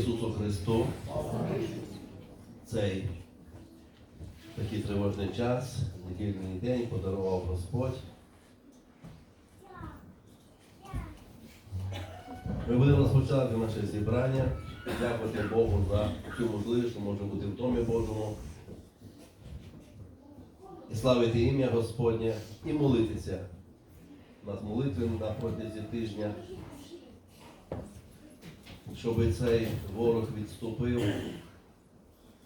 Ісусу Христу цей такий тривожний час, недільний день подарував Господь. Ми будемо розпочати наше зібрання, дякувати Богу за цю можливість, що можемо бути в домі Божому. І славити ім'я Господнє і молитися. У нас молитви на протязі тижня щоб цей ворог відступив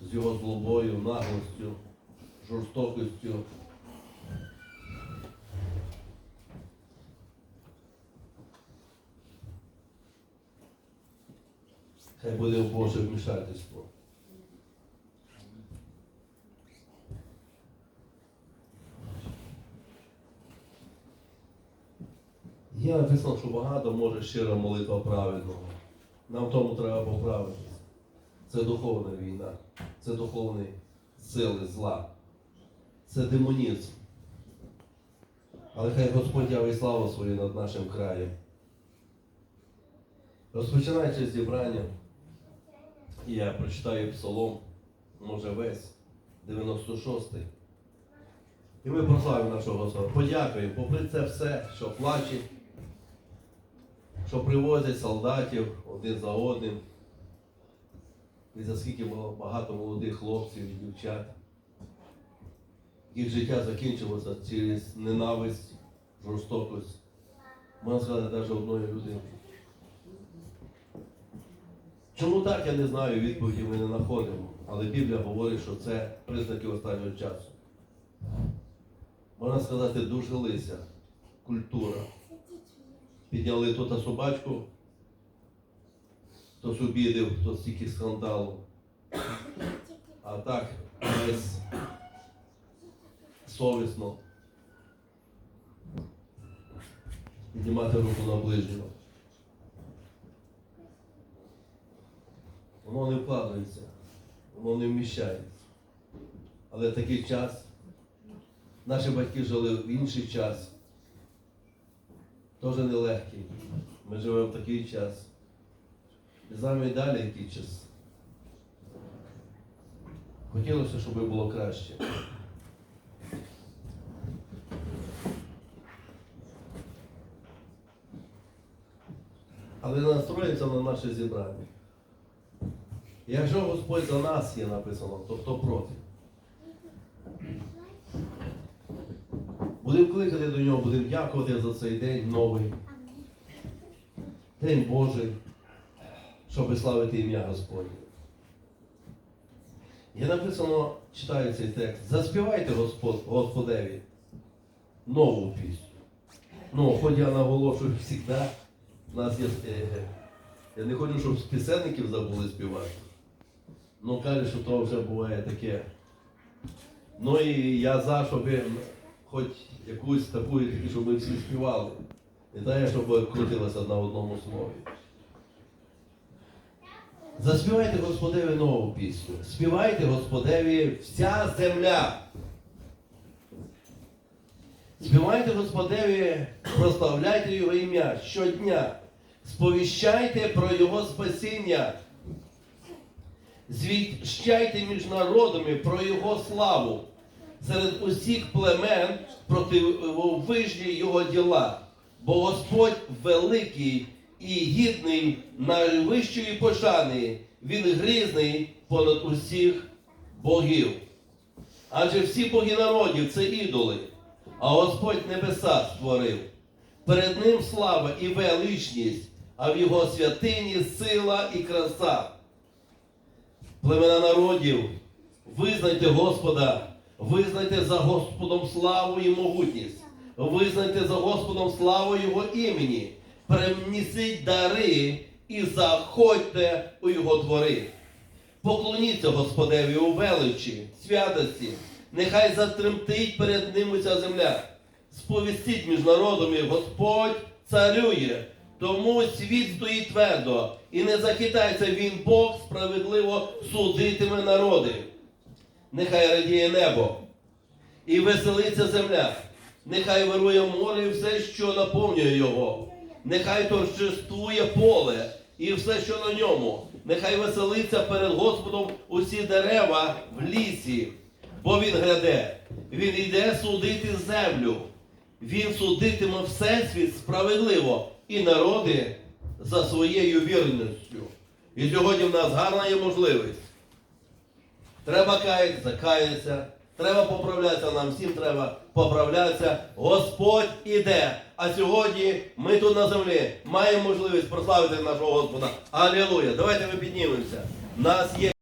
з його злобою, наглостю, жорстокістю. Хай буде Боже вмішательство. Є написано, що багато може щира молитва праведного. Нам тому треба поправитися. Це духовна війна, це духовні сили зла, це демонізм. Але хай Господь явить славу свою над нашим краєм. Розпочинаючи зібрання, я прочитаю псалом, може весь, 96-й. І ми прославимо нашого Господа. Подякуємо, попри це все, що плаче, що привозять солдатів один за одним. І за скільки багато молодих хлопців і дівчат. Їх життя закінчилося через ненависть, жорстокость. Можна сказати, навіть одної людини. Чому так, я не знаю, відповіді ми не знаходимо. Але Біблія говорить, що це признаки останнього часу. Можна сказати, дожилися культура. Підняли то та собачку, хтось обідив, хто стільки скандалу. А так весь совісно піднімати руку на ближнього. Воно не вкладається, воно не вміщається. Але такий час, наші батьки жили в інший час. Теж нелегкий. Ми живемо в такий час. І знаємо і далі який час. Хотілося, щоб було краще. Але настроїться на наше зібрання. Якщо Господь за нас є написано, то хто проти? Будемо кликати до нього, будемо дякувати за цей день новий. День Божий, щоб славити ім'я Господнє. Є написано, читаю цей текст, заспівайте Господ, Господеві нову пісню. Ну, хоч я наголошую завжди, у нас є. е, Я не хочу, щоб пісенників забули співати. Ну, каже, що то вже буває таке. Ну і я за, щоб хоч якусь таку, щоб ми всі співали. Не те, щоб крутилося на одному слові. Заспівайте Господеві нову пісню. Співайте Господеві вся земля. Співайте Господеві, прославляйте Його ім'я щодня. Сповіщайте про Його спасіння. Звіщайте між народами про Його славу. Серед усіх племен противовижні Його діла. Бо Господь великий і гідний найвищої пошани. Він грізний понад усіх богів. Адже всі боги народів це ідоли, а Господь небеса створив. Перед ним слава і величність, а в його святині сила і краса. Племена народів, визнайте Господа, визнайте за Господом славу і могутність, визнайте за Господом славу Його імені, принесіть дари і заходьте у Його двори. Поклоніться Господеві у величі, святості, нехай затремтить перед ним уся земля. Сповістіть між народами, Господь царює, тому світ стоїть твердо, і не захитається він Бог справедливо судитиме народи. Нехай радіє небо і веселиться земля, нехай вирує море і все, що наповнює його, нехай торжествує поле і все, що на ньому, Нехай веселиться перед Господом усі дерева в лісі, бо він гряде. Він йде судити землю. Він судитиме всесвіт справедливо і народи за своєю вірністю. І сьогодні в нас гарна є можливість. Треба каятися, каятися. Треба поправлятися, нам всім треба поправлятися. Господь іде. А сьогодні ми тут на землі маємо можливість прославити нашого Господа. Алілуя! Давайте ми піднімемося. Нас є.